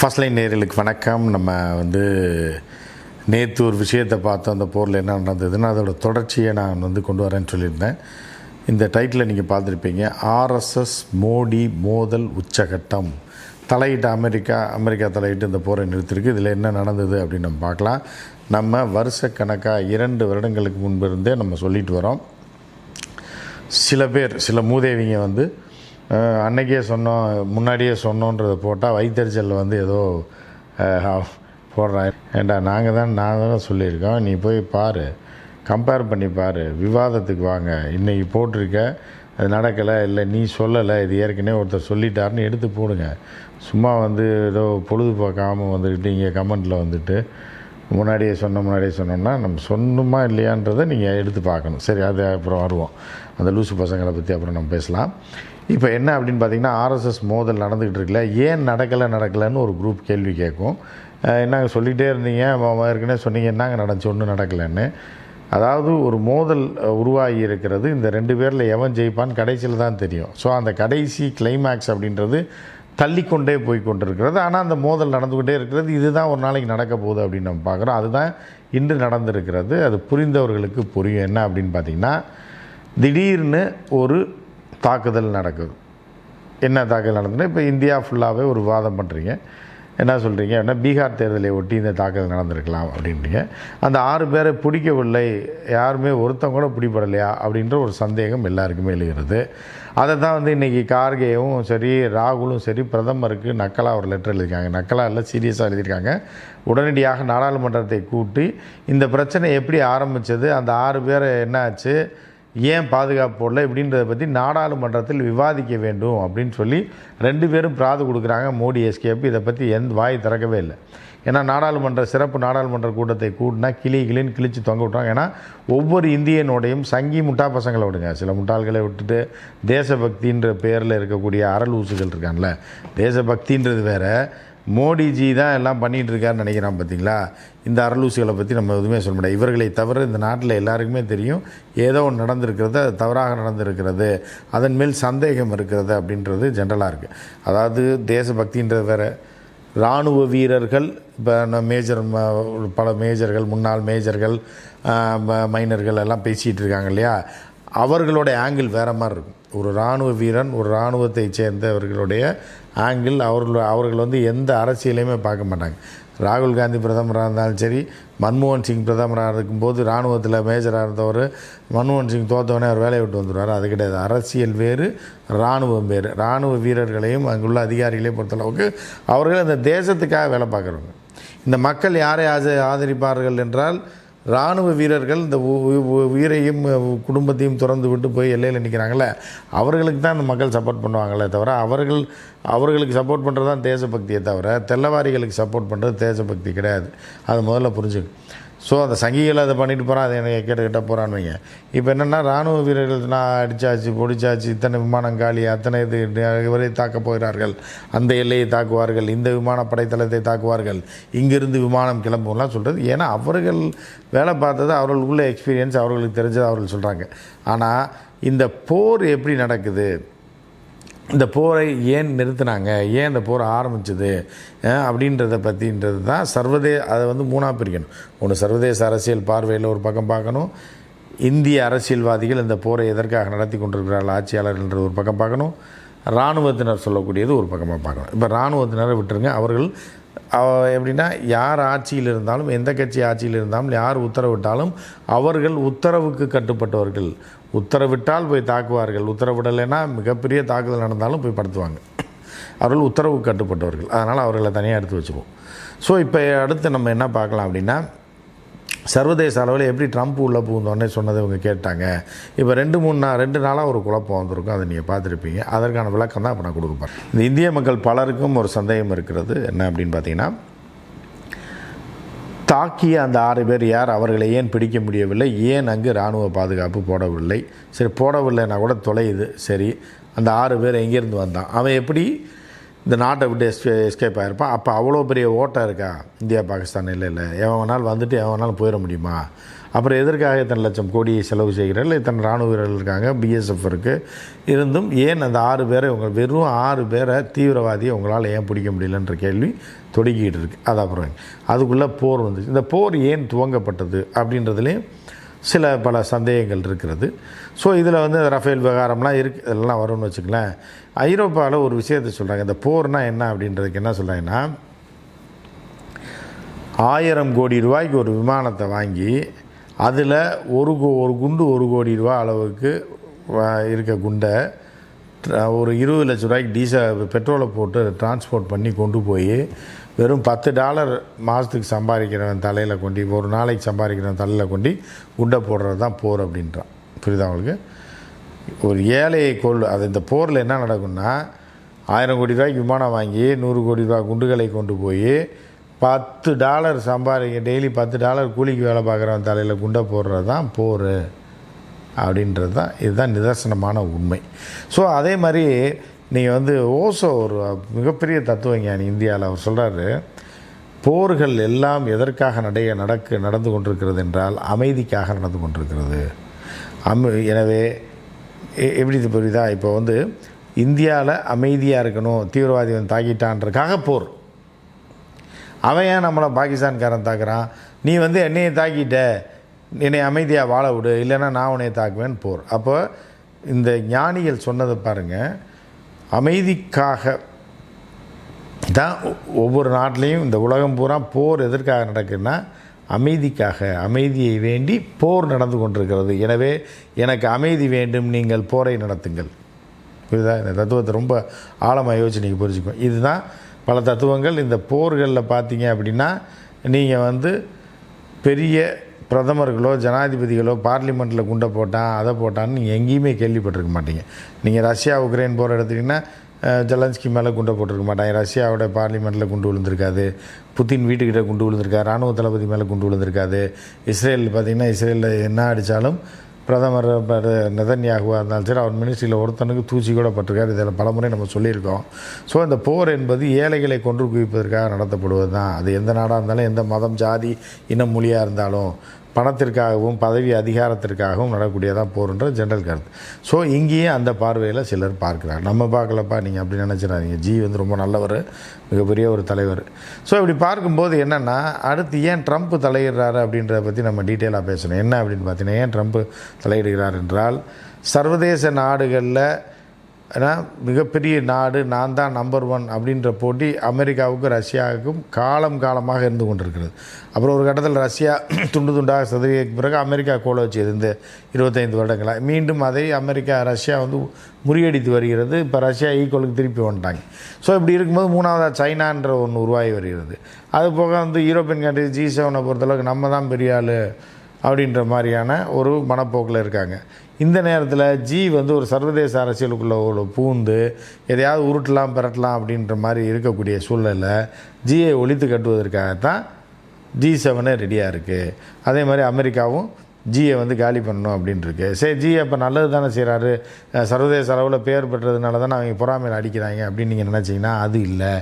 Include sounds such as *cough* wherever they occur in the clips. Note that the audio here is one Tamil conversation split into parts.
ஃபர்ஸ்ட் லைன் நேர்களுக்கு வணக்கம். நம்ம வந்து நேற்று ஒரு விஷயத்தை பார்த்தோம். அந்த போரில் என்ன நடந்ததுன்னு அதோட தொடர்ச்சியை நான் வந்து கொண்டு வரேன்னு சொல்லியிருந்தேன். இந்த டைட்டில் நீங்கள் பார்த்துருப்பீங்க ஆர்எஸ்எஸ் மோடி மோதல் உச்சகட்டம். தலையிட்டு அமெரிக்கா அமெரிக்கா தலையிட்டு இந்த போரை நிறுத்திருக்கு. இதில் என்ன நடந்தது அப்படின்னு நம்ம பார்க்கலாம். நம்ம வருஷக்கணக்காக இரண்டு வருடங்களுக்கு முன்பிருந்தே நம்ம சொல்லிட்டு வரோம். சில பேர் சில மூதேவிங்க வந்து அன்னைக்கே சொன்னோம் முன்னாடியே சொன்னோன்றதை போட்டால் வயிற்றுச்சல் வந்து ஏதோ போடுறாங்க ஏண்டா நாங்கள் தான் நான் தானே சொல்லியிருக்கோம் நீ போய் பாரு கம்பேர் பண்ணி பாரு விவாதத்துக்கு வாங்க. இன்றைக்கி போட்டிருக்க அது நடக்கலை இல்லை நீ சொல்லலை இது ஏற்கனவே ஒருத்தர் சொல்லிட்டாருன்னு எடுத்து போடுங்க. சும்மா வந்து ஏதோ பொழுதுபோக்காமல் வந்துக்கிட்டு இங்கே கமெண்ட்டில் வந்துட்டு முன்னாடியே சொன்ன முன்னாடியே சொன்னோம்னா நம்ம சொன்னோமா இல்லையான்றதை நீங்கள் எடுத்து பார்க்கணும். சரி அது அப்புறம் வருவோம். அந்த லூசு பசங்களை பற்றி அப்புறம் நம்ம பேசலாம். இப்போ என்ன அப்படின்னு பார்த்தீங்கன்னா ஆர்எஸ்எஸ் மோதல் நடந்துக்கிட்டு இருக்குல்ல ஏன் நடக்கலை நடக்கலைன்னு ஒரு குரூப் கேள்வி கேட்கும். என்னங்க சொல்லிகிட்டே இருந்தீங்க ஏற்கனவே சொன்னீங்க என்னங்க நடந்துச்சு ஒன்றும் நடக்கலைன்னு. அதாவது ஒரு மோதல் உருவாகி இருக்கிறது இந்த ரெண்டு பேரில் எவன் ஜெயிப்பான்னு கடைசியில் தான் தெரியும். ஸோ அந்த கடைசி கிளைமேக்ஸ் அப்படின்றது தள்ளிக்கொண்டே போய் கொண்டிருக்கிறது. ஆனால் அந்த மோதல் நடந்துக்கிட்டே இருக்கிறது இதுதான் ஒரு நாளைக்கு நடக்க போகுது அப்படின்னு நம்ம பார்க்குறோம். அதுதான் இன்று நடந்திருக்கிறது. அது புரிந்தவர்களுக்கு புரியும். என்ன அப்படின்னு பார்த்தீங்கன்னா திடீர்னு ஒரு தாக்குதல் நடக்குது. என்ன தாக்குதல் நடந்ததுன்னா இப்போ இந்தியா ஃபுல்லாகவே ஒரு வாதம் பண்ணுறீங்க என்ன சொல்கிறீங்க அப்படின்னா பீகார் தேர்தலை ஒட்டி இந்த தாக்குதல் நடந்திருக்கலாம் அப்படின்றீங்க. அந்த ஆறு பேரை பிடிக்கவில்லை யாருமே ஒருத்தன் கூட பிடிபடலையா அப்படின்ற ஒரு சந்தேகம் எல்லாருக்குமே எழுகிறது. அதை தான் வந்து இன்றைக்கி கார்கேவும் சரி ராகுலும் சரி பிரதமருக்கு நக்கலாக ஒரு லெட்டர் எழுதியிருக்காங்க. நக்கலாக இல்லை சீரியஸாக எழுதியிருக்காங்க. உடனடியாக நாடாளுமன்றத்தை கூட்டி இந்த பிரச்சனை எப்படி ஆரம்பித்தது அந்த ஆறு பேரை என்ன ஆச்சு ஏன் பாதுகாப்பு போடல? இப்படின்றத பற்றி நாடாளுமன்றத்தில் விவாதிக்க வேண்டும் அப்படின்னு சொல்லி ரெண்டு பேரும் பிராது கொடுக்குறாங்க மோடி எஸ்கேப் இதை பற்றி எந்த வாய் திறக்கவே இல்லை. ஏன்னா நாடாளுமன்ற சிறப்பு நாடாளுமன்ற கூட்டத்தை கூட்டினா கிளி கிளின்னு கிழிச்சு தொங்க விட்டாங்க ஏன்னா ஒவ்வொரு இந்தியனோடையும் சங்கி முட்டா பசங்களை விடுங்க. சில முட்டாள்களை விட்டுட்டு தேசபக்தின்ற பேரில் இருக்கக்கூடிய அரல் ஊசுகள் இருக்கான்ல. தேசபக்தின்றது வேறு. மோடிஜி தான் எல்லாம் பண்ணிகிட்டு இருக்காருன்னு நினைக்கிறான் பார்த்தீங்களா இந்த அரலூசிகளை பற்றி நம்ம எதுவுமே சொல்ல முடியாது இவர்களை தவிர இந்த நாட்டில் எல்லாருக்குமே தெரியும் ஏதோ ஒன்று நடந்திருக்கிறது அது தவறாக நடந்திருக்கிறது அதன் மேல் சந்தேகம் இருக்கிறது அப்படின்றது ஜென்ரலாக இருக்குது அதாவது தேசபக்தின்றது வேற. இராணுவ வீரர்கள் இப்போ மேஜர் பல மேஜர்கள் முன்னாள் மேஜர்கள் ம- மைனர்கள் எல்லாம் பேசிகிட்டு இருக்காங்க இல்லையா? அவர்களோட ஆங்கிள் வேறு மாதிரி இருக்கும். ஒரு இராணுவ வீரன் ஒரு இராணுவத்தை சேர்ந்தவர்களுடைய ஆங்கிள் அவர்கள் அவர்கள் வந்து எந்த அரசியலையுமே பார்க்க மாட்டாங்க. ராகுல் காந்தி பிரதமராக இருந்தாலும் சரி மன்மோகன் சிங் பிரதமராக இருக்கும்போது இராணுவத்தில் மேஜராக இருந்தவர் மன்மோகன் சிங் தோத்தவனே அவர் வேலையை விட்டு வந்துடுவார். அது கிடையாது. அரசியல் வேறு இராணுவம் வேறு. இராணுவ வீரர்களையும் அங்குள்ள அதிகாரிகளையும் பொறுத்தளவுக்கு அவர்கள் அந்த தேசத்துக்காக வேலை பார்க்குறவங்க. இந்த மக்கள் யாரை ஆத- ஆதரிப்பார்கள் என்றால் இராணுவ வீரர்கள் இந்த உ- உயிரையும் குடும்பத்தையும் திறந்து விட்டு போய் எல்லையில் நிற்கிறாங்களே அவர்களுக்கு தான் இந்த மக்கள் சப்போர்ட் பண்ணுவாங்களே தவிர அவர்கள் அவர்களுக்கு சப்போர்ட் பண்ணுறது தான் தேசபக்தியை தவிர தெல்லவாரிகளுக்கு சப்போர்ட் பண்ணுறது தேசபக்தி கிடையாது. அது முதல்ல புரிஞ்சுக்கணும். ஸோ அந்த சங்கிகள் அதை பண்ணிட்டு போகிறான் அதை எனக்கு கேட்ட கிட்ட போகிறான்னு வைங்க. இப்போ என்னென்னா இராணுவ வீரர்கள் நான் அடித்தாச்சு பொடிச்சாச்சு இத்தனை விமானம் காலி அத்தனை இது இவரை தாக்கப் போகிறார்கள். அந்த எல்லையை தாக்குவார்கள் இந்த விமான படைத்தளத்தை தாக்குவார்கள். இங்கிருந்து விமானம் கிளம்பும்லாம் சொல்கிறது ஏன்னா அவர்கள் வேலை பார்த்தது அவர்களுக்குள்ள எக்ஸ்பீரியன்ஸ் அவர்களுக்கு தெரிஞ்சது அவர்கள் சொல்கிறாங்க ஆனால் இந்த போர் எப்படி நடக்குது? இந்த போரை ஏன் நிறுத்தினாங்க? ஏன் இந்த போரை ஆரம்பிச்சது? அப்படின்றத பற்றின்றது தான் சர்வதே அதை வந்து மூணாக பிரிக்கணும். ஒன்று சர்வதேச அரசியல் பார்வையில் ஒரு பக்கம் பார்க்கணும். இந்திய அரசியல்வாதிகள் இந்த போரை எதற்காக நடத்தி கொண்டிருக்கிறார்கள்? ஆட்சியாளர்கள்ன்றது ஒரு பக்கம் பார்க்கணும். இராணுவத்தினர் சொல்லக்கூடியது ஒரு பக்கமாக பார்க்கணும். இப்போ இராணுவத்தினரை விட்டுருங்க. அவர்கள் எப்படின்னா யார் ஆட்சியில் இருந்தாலும் எந்த கட்சி ஆட்சியில் இருந்தாலும் யார் உத்தரவிட்டாலும் அவர்கள் உத்தரவுக்கு கட்டுப்பட்டவர்கள். உத்தரவிட்டால் போய் தாக்குவார்கள். உத்தரவிடலைன்னா மிகப்பெரிய தாக்குதல் நடந்தாலும் போய் படுத்துவாங்க. அவர்கள் உத்தரவுக்கு கட்டுப்பட்டவர்கள். அதனால் அவர்களை தனியாக எடுத்து வச்சுருவோம் ஸோ இப்போ அடுத்து நம்ம என்ன பார்க்கலாம் அப்படின்னா சர்வதேச அளவில் எப்படி ட்ரம்ப் உள்ளே பூந்தோடனே சொன்னதை இவங்க கேட்டாங்க. இப்போ ரெண்டு மூணு நாள் ரெண்டு நாளாக ஒரு குழப்பம் வந்திருக்கும். அதை நீங்கள் பார்த்துருப்பீங்க. அதற்கான விளக்கம் தான் இப்போ நான் கொடுக்க போகிறேன் இந்த இந்திய மக்கள் பலருக்கும் ஒரு சந்தேகம் இருக்கிறது. என்ன அப்படின்னு பார்த்தீங்கன்னா தாக்கிய அந்த ஆறு பேர் யார்? அவர்களை ஏன் பிடிக்க முடியவில்லை? ஏன் அங்கு இராணுவ பாதுகாப்பு போடவில்லை? சரி போடவில்லைன்னா கூட தொலையுது. சரி அந்த ஆறு பேர் எங்கேருந்து வந்தான்? அவன் எப்படி இந்த நாட்டை விட்டு எஸ்கே எஸ்கேப் ஆகிருப்பான் அப்போ அவ்வளோ பெரிய ஓட்டம் இருக்கா? இந்தியா பாகிஸ்தான் இல்லை இல்லை. எவன் வேணாலும் வந்துட்டு எவன் வேணாலும் போயிட முடியுமா? அப்புறம் எதற்காக இத்தனை லட்சம் கோடி செலவு செய்கிறார்கள்? இத்தனை ராணுவ வீரர்கள் இருக்காங்க? பிஎஸ்எஃப் இருக்குது இருந்தும் ஏன் அந்த ஆறு பேரை உங்கள் வெறும் ஆறு பேரை தீவிரவாதியை உங்களால் ஏன் பிடிக்க முடியலன்ற கேள்வி தொடுக்கிட்டு இருக்கு. அது அப்புறம். அதுக்குள்ளே போர் வந்துச்சு. இந்த போர் ஏன் துவங்கப்பட்டது? அப்படின்றதுலேயும் சில பல சந்தேகங்கள் இருக்கிறது. ஸோ இதில் வந்து ரஃபேல் விவகாரம்லாம் இருக்குது இதெல்லாம் வரும்னு வச்சுக்கலாம் ஐரோப்பாவில் ஒரு விஷயத்தை சொல்கிறாங்க இந்த போர்னால் என்ன அப்படின்றதுக்கு என்ன சொல்கிறாங்கன்னா ஆயிரம் கோடி ரூபாய்க்கு ஒரு விமானத்தை வாங்கி அதில் ஒரு கோ ஒரு குண்டு ஒரு கோடி ரூபா அளவுக்கு இருக்க குண்டை ஒரு இருபது லட்ச ரூபாய்க்கு டீசல் பெட்ரோலை போட்டு டிரான்ஸ்போர்ட் பண்ணி கொண்டு போய் வெறும் பத்து டாலர் மாதத்துக்கு சம்பாதிக்கிறவன் தலையில் கொண்டு ஒரு நாளைக்கு சம்பாதிக்கிறவன் தலையில் கொண்டு குண்டை போடுறது தான் போர் அப்படின்றான். புரியுதா அவங்களுக்கு ஒரு ஏழையை கொள் அது இந்த போரில் என்ன நடக்கும்னா ஆயிரம் கோடி ரூபாய்க்கு விமானம் வாங்கி நூறு கோடி ரூபா குண்டுகளை கொண்டு போய் பத்து டாலர் சம்பாதிக்க டெய்லி பத்து டாலர் கூலிக்கு வேலை பார்க்குறவன் தலையில் குண்டை போடுறது தான் போர் அப்படின்றது தான் இதுதான் நிதர்சனமான உண்மை. ஸோ அதே மாதிரி நீங்கள் வந்து ஓசோ ஒரு மிகப்பெரிய தத்துவஞானி இந்தியாவில் அவர் சொல்கிறாரு போர்கள் எல்லாம் எதற்காக நடைய நடக்கு நடந்து கொண்டிருக்கிறது என்றால் அமைதிக்காக நடந்து கொண்டிருக்கிறது. அம் எனவே எப்படி இது புரியுதா? இப்போ வந்து இந்தியாவில் அமைதியாக இருக்கணும் தீவிரவாதி வந்து தாக்கிட்டான்றக்காக போர். அவன் ஏன் நம்மளை பாகிஸ்தான்காரன் தாக்குறான்? நீ வந்து என்னையை தாக்கிட்ட. என்னை அமைதியாக வாழ விடு இல்லைன்னா நான் உன்னைய தாக்குவேன் போர். அப்போ இந்த ஞானிகள் சொன்னதை பாருங்கள் அமைதிக்காக தான் ஒவ்வொரு நாட்டிலையும் இந்த உலகம் பூரா போர் எதற்காக நடக்குதுன்னா அமைதிக்காக அமைதியை வேண்டி போர் நடந்து கொண்டிருக்கிறது. எனவே எனக்கு அமைதி வேண்டும் நீங்கள் போரை நடத்துங்கள். புரியுதா? இந்த தத்துவத்தை ரொம்ப ஆழமாக யோசிச்சு நீங்கள் புரிஞ்சுக்கணும் இதுதான் பல தத்துவங்கள். இந்த போர்களில் பார்த்தீங்க அப்படின்னா நீங்கள் வந்து பெரிய பிரதமர்களோ ஜனாதிபதிகளோ பார்லிமெண்ட்டில் குண்டை போட்டான் அதை போட்டான்னு நீங்கள் எங்கேயுமே கேள்விப்பட்டிருக்க மாட்டீங்க. நீங்கள் ரஷ்யா உக்ரைன் போகிற எடுத்தீங்கன்னா ஜலன்ஸ்கி மேலே குண்டை போட்டிருக்க மாட்டாங்க. ரஷ்யாவோட பார்லிமெண்ட்டில் குண்டு விழுந்திருக்காது. புத்தின் வீட்டுக்கிட்ட குண்டு விழுந்திருக்காது. ராணுவ தளபதி மேலே குண்டு விழுந்திருக்காது. இஸ்ரேல் பார்த்திங்கன்னா இஸ்ரேலில் என்ன அடித்தாலும் பிரதமர் நெதன்யாகுவாக இருந்தாலும் சரி அவர் மினிஸ்ட்ரியில் ஒருத்தனுக்கு தூசி கூட பட்டிருக்காரு. இதில் பலமுறை நம்ம சொல்லியிருக்கோம். ஸோ இந்த போர் என்பது ஏழைகளை கொன்று குவிப்பதற்காக நடத்தப்படுவது தான் அது எந்த நாடாக இருந்தாலும் எந்த மதம் ஜாதி இனம் மொழியாக இருந்தாலும் பணத்திற்காகவும் பதவி அதிகாரத்திற்காகவும் நடக்கூடியதான் போருன்ற ஜென்ரல் கருத்து. ஸோ இங்கேயே அந்த பார்வையில் சிலர் பார்க்குறாங்க நம்ம பார்க்கலப்பா நீங்கள் அப்படி நினச்சிடாதீங்க. ஜி வந்து ரொம்ப நல்லவர் மிகப்பெரிய ஒரு தலைவர். ஸோ இப்படி பார்க்கும்போது என்னென்னா அடுத்து ஏன் ட்ரம்ப் தலையிடுறாரு அப்படின்றத பற்றி நம்ம டீட்டெயிலாக பேசணும். என்ன அப்படின்னு பார்த்தீங்கன்னா ஏன் ட்ரம்ப் தலையிடுகிறார் என்றால் சர்வதேச நாடுகளில் ஏன்னா மிகப்பெரிய நாடு நான் தான் நம்பர் ஒன் அப்படின்ற போட்டி அமெரிக்காவுக்கும் ரஷ்யாவுக்கும் காலம் காலமாக இருந்து கொண்டிருக்கிறது. அப்புறம் ஒரு கட்டத்தில் ரஷ்யா *clears throat* துண்டு துண்டாக சதவீதத்துக்கு பிறகு அமெரிக்கா கோல வச்சு இந்த இருபத்தைந்து வருடங்களாக மீண்டும் அதை அமெரிக்கா ரஷ்யா வந்து முறியடித்து வருகிறது. இப்போ ரஷ்யா e ஈக்குவலுக்கு திருப்பி வந்துட்டாங்க. ஸோ இப்படி இருக்கும்போது மூணாவதாக சைனான்ற ஒன்று உருவாகி வருகிறது. அது போக வந்து யூரோப்பியன் கண்ட்ரி ஜி செவனை பொறுத்தளவுக்கு நம்ம தான் பெரிய ஆள் அப்படின்ற மாதிரியான ஒரு மனப்போக்கில் இருக்காங்க. இந்த நேரத்தில் ஜி வந்து ஒரு சர்வதேச அரசியலுக்குள்ளே ஒரு பூந்து எதையாவது உருட்டலாம் பெரட்டலாம் அப்படின்ற மாதிரி இருக்கக்கூடிய சூழ்நிலை ஜியை ஒழித்து கட்டுவதற்காகத்தான் ஜி செவனே ரெடியாக இருக்குது அதே மாதிரி அமெரிக்காவும் ஜியை வந்து காலி பண்ணணும் அப்படின்ட்டுருக்கு சரி ஜி அப்போ நல்லது தானே செய்கிறாரு சர்வதேச அளவில் பேர் பெற்றதுனால தானே அவங்க பொறாமையில் அடிக்கிறாங்க அப்படின்னு நீங்கள் நினச்சிங்கன்னா அது இல்லை.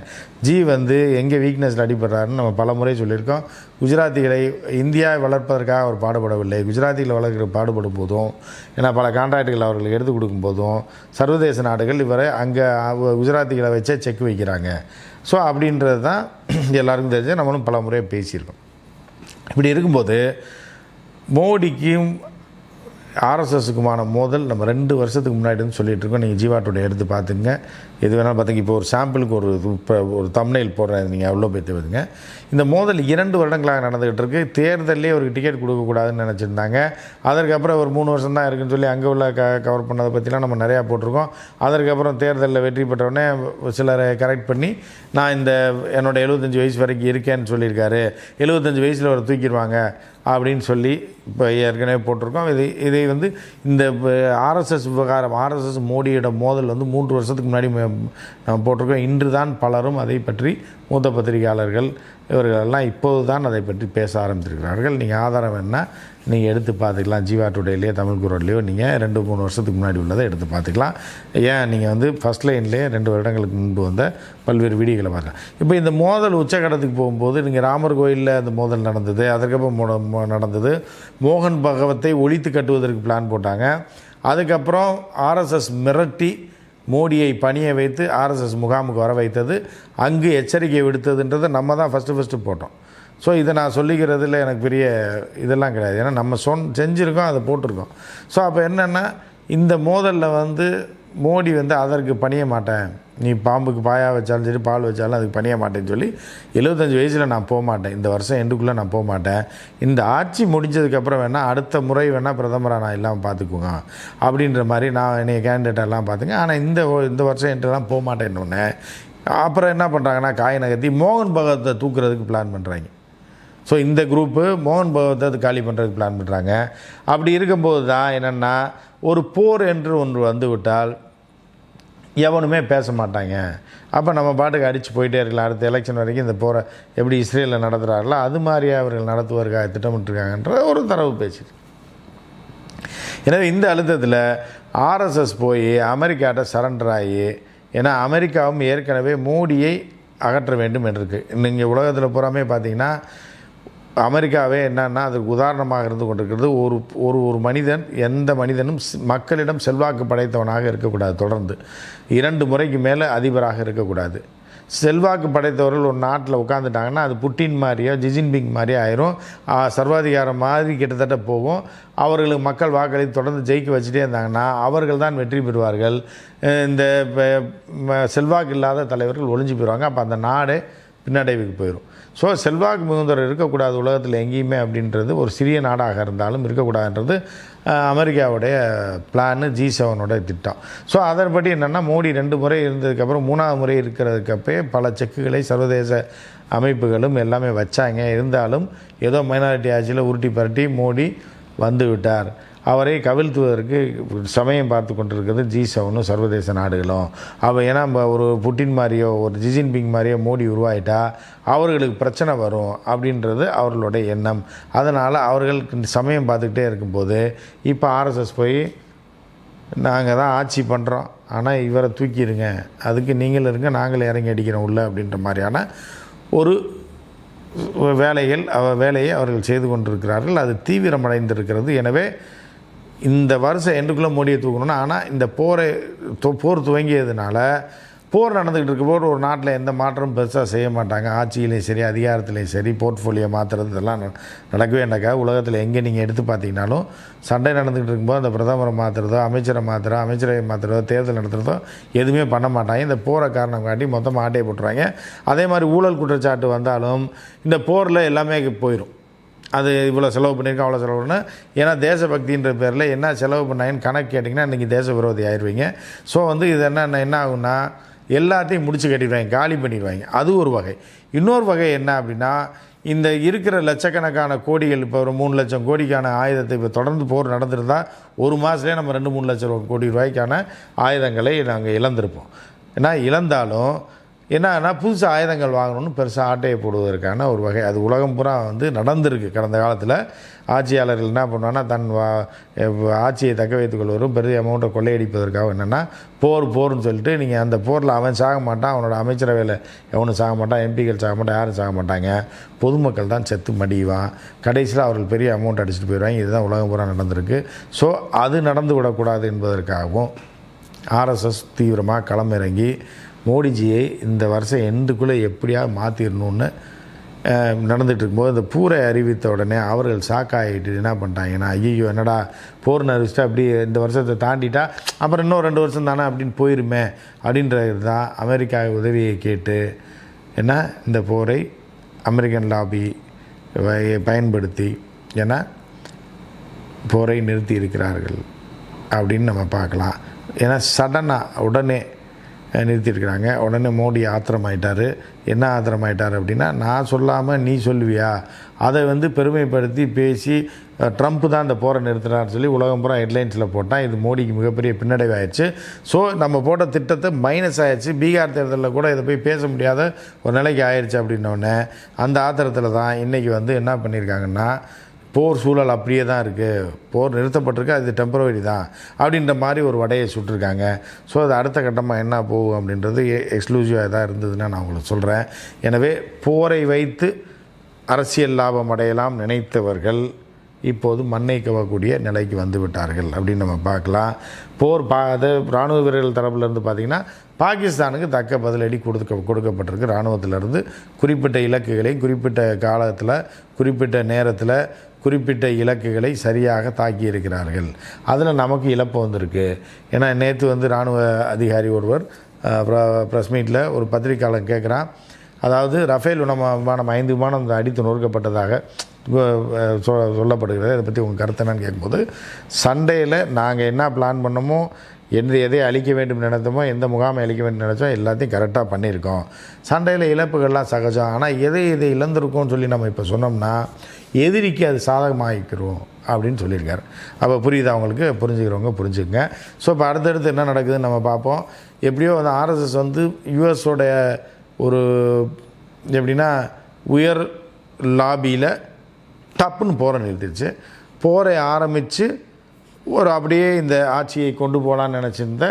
ஜி வந்து எங்கே வீக்னஸில் அடிபடுறாருன்னு நம்ம பல முறை சொல்லியிருக்கோம். குஜராத்திகளை இந்தியாவை வளர்ப்பதற்காக அவர் பாடுபடவில்லை. குஜராத்திகளை வளர்க்கிற பாடுபடும் போதும் ஏன்னா பல கான்ட்ராக்டுகள் அவர்களுக்கு எடுத்து கொடுக்கும் போதும் சர்வதேச நாடுகள் இவரை அங்கே குஜராத்திகளை வச்சே செக் வைக்கிறாங்க. ஸோ அப்படின்றது தான் எல்லாருக்கும் தெரிஞ்சு நம்மளும் பல முறையாக பேசியிருக்கோம். இப்படி இருக்கும்போது மோடிக்கும் ஆர்எஸ்எஸுக்குமான மோதல் நம்ம ரெண்டு வருஷத்துக்கு முன்னாடி வந்து சொல்லிட்டு இருக்கோம் நீங்கள் ஜீவாட்டோட எடுத்து பார்த்துங்க எது வேணாலும் பார்த்துங்க. இப்போ ஒரு சாம்பிளுக்கு ஒரு இப்போ ஒரு தம்னையில் போடுறேன். நீங்கள் அவ்வளோ போய் தேவைங்க இந்த மோதல் இரண்டு வருடங்களாக நடந்துகிட்டு இருக்கு தேர்தலே ஒரு டிக்கெட் கொடுக்கக்கூடாதுன்னு நினச்சிருந்தாங்க. அதற்கப்புறம் ஒரு மூணு வருஷம் தான் இருக்குன்னு சொல்லி அங்கே உள்ள க கவர் பண்ணதை பற்றிலாம் நம்ம நிறையா போட்டிருக்கோம். அதற்கப்புறம் தேர்தலில் வெற்றி பெற்றவுடனே சிலரை கரெக்ட் பண்ணி நான் இந்த என்னோட எழுபத்தஞ்சி வயசு வரைக்கும் இருக்கேன்னு சொல்லியிருக்காரு. எழுபத்தஞ்சு வயசில் அவர் தூக்கிடுவாங்க. அப்படின்னு சொல்லி இப்போ ஏற்கனவே போட்டிருக்கோம். இது இதை வந்து இந்த ஆர்எஸ்எஸ் விவகாரம் ஆர்எஸ்எஸ் மோடியோட மோதல் வந்து மூன்று வருஷத்துக்கு முன்னாடி நம்ம போட்டிருக்கோம். இன்று தான் பலரும் அதை பற்றி மூத்த பத்திரிகையாளர்கள் இவர்களெல்லாம் இப்போது தான் அதை பற்றி பேச ஆரம்பித்திருக்கிறார்கள். நீங்கள் ஆதாரம் என்ன நீங்கள் எடுத்து பார்த்துக்கலாம். ஜீவா டுடேலையோ தமிழ் குரல்லையோ நீங்கள் ரெண்டு மூணு வருஷத்துக்கு முன்னாடி உள்ளதை எடுத்து பார்த்துக்கலாம். ஏன்? நீங்கள் வந்து ஃபஸ்ட் லைன்லேயே ரெண்டு வருடங்களுக்கு முன்பு வந்த பல்வேறு வீடியோகளை பார்க்கலாம். இப்போ இந்த மோதல் உச்சகட்டத்துக்கு போகும்போது நீங்கள் ராமர் கோயிலில் அந்த மோதல் நடந்தது அதுக்கப்புறம் நடந்தது. மோகன் பகவத்தை ஒழித்து கட்டுவதற்கு பிளான் போட்டாங்க. அதுக்கப்புறம் ஆர்எஸ்எஸ் மிரட்டி மோடியை பணிய வைத்து ஆர்எஸ்எஸ் முகாமுக்கு வர வைத்தது அங்கு எச்சரிக்கை விடுத்ததுன்றதை நம்ம தான் ஃபஸ்ட்டு ஃபஸ்ட்டு போட்டோம். ஸோ இதை நான் சொல்லிக்கிறதுல எனக்கு பெரிய இதெல்லாம் கிடையாது. ஏன்னா நம்ம சொன் செஞ்சுருக்கோம் அதை போட்டிருக்கோம். ஸோ அப்போ என்னென்னா இந்த மோதலில் வந்து மோடி வந்து அதற்கு பணிய மாட்டேன். நீ பாம்புக்கு பாயா வச்சாலும் சரி பால் வச்சாலும் அதுக்கு பணிய மாட்டேன்னு சொல்லி எழுபத்தஞ்சு வயசில் நான் போக மாட்டேன். இந்த வருஷம் எண்டுக்குள்ளே நான் போக மாட்டேன். இந்த ஆட்சி முடிஞ்சதுக்கப்புறம் வேணால் அடுத்த முறை வேணால் பிரதமராக நான் இல்லாமல் பார்த்துக்குங்க அப்படின்ற மாதிரி நான் என்னைய கேண்டிடேட் எல்லாம் பார்த்துங்க ஆனால் இந்த இந்த வருஷம் என்ட்டுலாம் போக மாட்டேன்னு அப்புறம் என்ன பண்ணுறாங்கன்னா காய் நகர்த்தி மோகன் பகவத்தை தூக்குறதுக்கு பிளான் பண்ணுறாங்க ஸோ இந்த குரூப்பு மோகன் பகவத்தை அது காலி பண்ணுறதுக்கு பிளான் பண்ணுறாங்க அப்படி இருக்கும்போது தான் என்னென்னா ஒரு போர் என்று ஒன்று வந்துவிட்டால் எவனுமே பேச மாட்டாங்க அப்போ நம்ம பாட்டுக்கு அடித்து போயிட்டே இருக்கலாம். அடுத்த எலெக்ஷன் வரைக்கும் இந்த போகிற எப்படி இஸ்ரேலில் நடத்துகிறார்களோ அது மாதிரியே அவர்கள் நடத்துவதற்காக திட்டமிட்டுருக்காங்கன்ற ஒரு தரவு பேச்சு. எனவே இந்த அழுத்தத்தில் ஆர்எஸ்எஸ் போய் அமெரிக்காட்ட சரண்டர் ஆகி ஏன்னா அமெரிக்காவும் ஏற்கனவே மோடியை அகற்ற வேண்டும் என்று இருக்குது நீங்கள் உலகத்தில் பூராமே பார்த்தீங்கன்னா அமெரிக்காவே என்னன்னா அதுக்கு உதாரணமாக இருந்து கொண்டிருக்கிறது ஒரு ஒரு ஒரு மனிதன் எந்த மனிதனும் மக்களிடம் செல்வாக்கு படைத்தவனாக இருக்கக்கூடாது தொடர்ந்து. இரண்டு முறைக்கு மேலே அதிபராக இருக்கக்கூடாது. செல்வாக்கு படைத்தவர்கள் ஒரு நாட்டில் உட்காந்துட்டாங்கன்னா அது புட்டின் மாதிரியோ ஜிஜின்பிங் மாதிரியோ ஆயிரும். சர்வாதிகாரம் மாதிரி கிட்டத்தட்ட போகும். அவர்களுக்கு மக்கள் வாக்களித்து தொடர்ந்து ஜெயிக்க வச்சுட்டே இருந்தாங்கன்னா அவர்கள் தான் வெற்றி பெறுவார்கள். இந்த செல்வாக்கு இல்லாத தலைவர்கள் ஒளிஞ்சு போயிடுவாங்க அப்போ அந்த நாடே பின்னடைவுக்கு போயிடும் ஸோ செல்வாக்கு மிகுந்தவர் இருக்கக்கூடாது உலகத்தில் எங்கேயுமே அப்படின்றது ஒரு சிறிய நாடாக இருந்தாலும் இருக்கக்கூடாதுன்றது அமெரிக்காவுடைய பிளான் ஜி செவனோட திட்டம். ஸோ அதன்படி என்னென்னா மோடி ரெண்டு முறை இருந்ததுக்கப்புறம் மூணாவது முறை இருக்கிறதுக்கப்பே பல செக்குகளை சர்வதேச அமைப்புகளும் எல்லாமே வச்சாங்க. இருந்தாலும் ஏதோ மைனாரிட்டி ஆட்சியில் உருட்டி பரட்டி மோடி வந்து விட்டார். அவரை கவிழ்த்துவதற்கு சமயம் பார்த்து கொண்டிருக்கிறது ஜி செவனும் சர்வதேச நாடுகளும். அவ ஏன்னா நம்ம ஒரு புட்டின் மாதிரியோ ஒரு ஜிஜின்பிங் மாதிரியோ மோடி உருவாயிட்டா அவர்களுக்கு பிரச்சனை வரும் அப்படின்றது அவர்களுடைய எண்ணம். அதனால் அவர்கள் சமயம் பார்த்துக்கிட்டே இருக்கும்போது இப்போ ஆர்எஸ்எஸ் போய் நாங்கள் தான் ஆட்சி பண்ணுறோம் ஆனால் இவரை தூக்கிடுங்க. அதுக்கு நீங்கள் இருங்க. நாங்கள் இறங்கி அடிக்கிறோம் உள்ள அப்படின்ற மாதிரியான ஒரு வேலைகள் அவ வேலையை அவர்கள் செய்து கொண்டிருக்கிறார்கள். அது தீவிரமடைந்திருக்கிறது. எனவே இந்த வருஷம் எண்டுக்குள்ளே மோடியை தூக்கணும்னா ஆனால் இந்த போரை து- போர் துவங்கியதுனால போர் நடந்துக்கிட்டு இருக்கும்போது ஒரு நாட்டில் எந்த மாற்றமும் பெருசாக செய்ய மாட்டாங்க. ஆட்சியிலையும் சரி அதிகாரத்துலேயும் சரி போர்ட்ஃபோலியோ மாற்றுறது இதெல்லாம் ந- நடக்கவே நடக்கா உலகத்தில் எங்கே நீங்கள் எடுத்து பார்த்தீங்கனாலும் சண்டை நடந்துக்கிட்டு இருக்கும்போது அந்த பிரதமரை மாற்றுறதோ அமைச்சரை மாற்றுறதோ அமைச்சரை மாற்றுறதோ தேர்தல் நடத்துகிறதோ எதுவுமே பண்ண மாட்டாங்க. இந்த போரை காரணம் காட்டி மொத்தமாக ஆட்டையை போட்டுருவாங்க. அதே மாதிரி ஊழல் குற்றச்சாட்டு வந்தாலும் இந்த போரில் எல்லாமே போயிடும் அது இவ்வளோ செலவு பண்ணியிருக்கோம் அவ்வளோ செலவு பண்ண ஏன்னா தேசபக்தின்ற பேரில் என்ன செலவு பண்ணாங்கன்னு கணக்கு கேட்டிங்கன்னா இன்றைக்கி தேச விரோதி ஆயிடுவீங்க ஸோ வந்து இது என்ன என்ன ஆகும்னா எல்லாத்தையும் முடிச்சு கட்டிடுவாங்க காலி பண்ணிடுவாங்க. அது ஒரு வகை. இன்னொரு வகை என்ன அப்படின்னா இந்த இருக்கிற லட்சக்கணக்கான கோடிகள் இப்போ ஒரு மூணு லட்சம் கோடிக்கான ஆயுதத்தை இப்போ தொடர்ந்து போர் நடந்திருந்தால் ஒரு மாதத்துலேயே நம்ம ரெண்டு மூணு லட்சம் ரூபா- கோடி ரூபாய்க்கான ஆயுதங்களை நாங்கள் இழந்திருப்போம். ஏன்னா இழந்தாலும் என்னன்னா புதுசாக ஆயுதங்கள் வாங்கணும்னு பெருசாக ஆட்டையை போடுவதற்கான ஒரு வகை. அது உலகம் பூரா வந்து நடந்திருக்கு கடந்த காலத்தில். ஆட்சியாளர்கள் என்ன பண்ணுவாங்கன்னா தன் வா- ஆட்சியை தக்க வைத்துக் கொள்வரும் பெரிய அமௌண்ட்டை கொள்ளையடிப்பதற்காக என்னென்னா போர் போர்னு சொல்லிட்டு நீங்கள் அந்த போரில் அவன் சாக மாட்டான் அவனோட அமைச்சரவையில் எவனும் சாக மாட்டான் எம்பிக்கள் சாக மாட்டான் யாரும் சாக மாட்டாங்க. பொதுமக்கள் தான் செத்து மடிவான். கடைசியில் அவர்கள் பெரிய அமௌண்ட் அடிச்சுட்டு போயிடுவாங்க இதுதான் உலகம் பூரா நடந்திருக்கு. ஸோ அது நடந்து விடக்கூடாது என்பதற்காகவும் ஆர்எஸ்எஸ் தீவிரமாக களமிறங்கி மோடிஜியை இந்த வருஷம் எண்டுக்குள்ளே எப்படியாவது மாற்றிடணும்னு நடந்துட்டு இருக்கும்போது இந்த பூரை அறிவித்த உடனே அவர்கள் ஷாக்காகிட்டு என்ன பண்ணிட்டாங்கன்னா ஐயோ என்னடா போர்னு அறிவிச்சிட்டா அப்படி இந்த வருஷத்தை தாண்டிட்டா அப்புறம் இன்னும் ரெண்டு வருஷம் தானே அப்படின்னு போயிருமே அப்படின்றது தான் அமெரிக்கா உதவியை கேட்டு என்ன இந்த போரை அமெரிக்கன் லாபி பயன்படுத்தி ஏன்னா போரை நிறுத்தி இருக்கிறார்கள் அப்படின்னு நம்ம பார்க்கலாம். ஏன்னா சடனாக உடனே நிறுத்தியிருக்கிறாங்க. உடனே மோடி ஆத்திரமாயிட்டார். என்ன ஆத்திரமாயிட்டார் அப்படின்னா நான் சொல்லாமல் நீ சொல்லுவியா? அதை வந்து பெருமைப்படுத்தி பேசி ட்ரம்ப் தான் அந்த போரை நிறுத்துறாருன்னு சொல்லி உலகம் பூரா ஹெட்லைன்ஸில் போட்டால் இது மோடிக்கு மிகப்பெரிய பின்னடைவு ஆயிடுச்சு ஸோ நம்ம போட்ட திட்டத்தை மைனஸ் ஆயிடுச்சு. பீகார் தேர்தலில் கூட இதை போய் பேச முடியாத ஒரு நிலைக்கு ஆயிடுச்சு அப்படின்னோடனே அந்த ஆத்திரத்தில் தான் இன்றைக்கி வந்து என்ன பண்ணியிருக்காங்கன்னா போர் சூழல் அப்படியே தான் இருக்குது போர் நிறுத்தப்பட்டிருக்கு அது டெம்பரவரி தான். அப்படின்ற மாதிரி ஒரு வடையை சுட்டிருக்காங்க. ஸோ அது அடுத்த கட்டமாக என்ன போகும் அப்படின்றது எக்ஸ்க்ளூசிவாக தான் இருந்ததுன்னா நான் உங்களுக்கு சொல்கிறேன் எனவே போரை வைத்து அரசியல் லாபம் அடையலாம் நினைத்தவர்கள் இப்போது மண்ணை கவக்கூடிய நிலைக்கு வந்து விட்டார்கள் அப்படின்னு நம்ம பார்க்கலாம். போர் பா அது இராணுவ வீரர்கள் தரப்புலேருந்து பார்த்திங்கன்னா பாகிஸ்தானுக்கு தக்க பதிலடி கொடுக்க கொடுக்கப்பட்டிருக்கு. இராணுவத்திலேருந்து குறிப்பிட்ட இலக்குகளை குறிப்பிட்ட காலத்தில் குறிப்பிட்ட நேரத்தில் குறிப்பிட்ட இலக்குகளை சரியாக தாக்கி இருக்கிறார்கள் அதில் நமக்கு இழப்பு வந்திருக்கு. ஏன்னா நேற்று வந்து இராணுவ அதிகாரி ஒருவர் ப்ரெஸ் மீட்டில் ஒரு பத்திரிகையாளர் கேட்குறான் அதாவது ரஃபேல் விமானம் ஐந்து விமானம் இந்த அடித்து நொறுக்கப்பட்டதாக சொ- சொல்லப்படுகிறது. அதை பற்றி உங்கள் கருத்து என்னன்னு கேட்கும்போது சண்டேயில் நாங்கள் என்ன பிளான் பண்ணமோ எந்த எதை அழிக்க வேண்டும் நினைத்தோமோ எந்த முகாமை அழிக்க வேண்டும் நினச்சோம் எல்லாத்தையும் கரெக்டாக பண்ணியிருக்கோம். சண்டையில் இழப்புகள்லாம் சகஜம். ஆனால் எதை எதை இழந்திருக்கோம்னு சொல்லி நம்ம இப்போ சொன்னோம்னா எதிரிக்கு அது சாதகமாகிக்கிறோம் அப்படின்னு சொல்லியிருக்காரு. அப்போ புரியுது அவங்களுக்கு புரிஞ்சுக்கிறவங்க புரிஞ்சுக்கங்க. ஸோ இப்போ அடுத்தடுத்து என்ன நடக்குதுன்னு நம்ம பார்ப்போம். எப்படியோ அந்த ஆர்எஸ்எஸ் வந்து யுஎஸோடைய ஒரு எப்படின்னா உயர் லாபியில் டப்புன்னு போரை நிறுத்திடுச்சு. போரை ஆரம்பித்து ஒரு அப்படியே இந்த ஆட்சியை கொண்டு போகலான்னு நினச்சிருந்த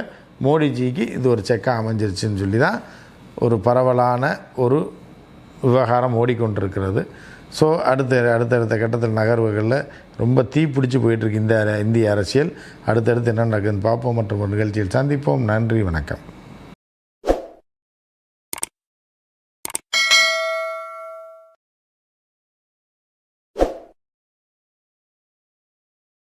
மோடிஜிக்கு இது ஒரு செக்காக அமைஞ்சிருச்சுன்னு சொல்லி தான் ஒரு பரவலான ஒரு விவகாரம் ஓடிக்கொண்டிருக்கிறது. ஸோ அடுத்த அடுத்தடுத்த கட்டத்தில் நகர்வுகளில் ரொம்ப தீ பிடிச்சி போயிட்டுருக்கு இந்த இந்திய அரசியல். அடுத்தடுத்து என்ன நடக்குதுன்னு பார்ப்போம் மற்றும் ஒரு நிகழ்ச்சியில் சந்திப்போம். நன்றி வணக்கம்.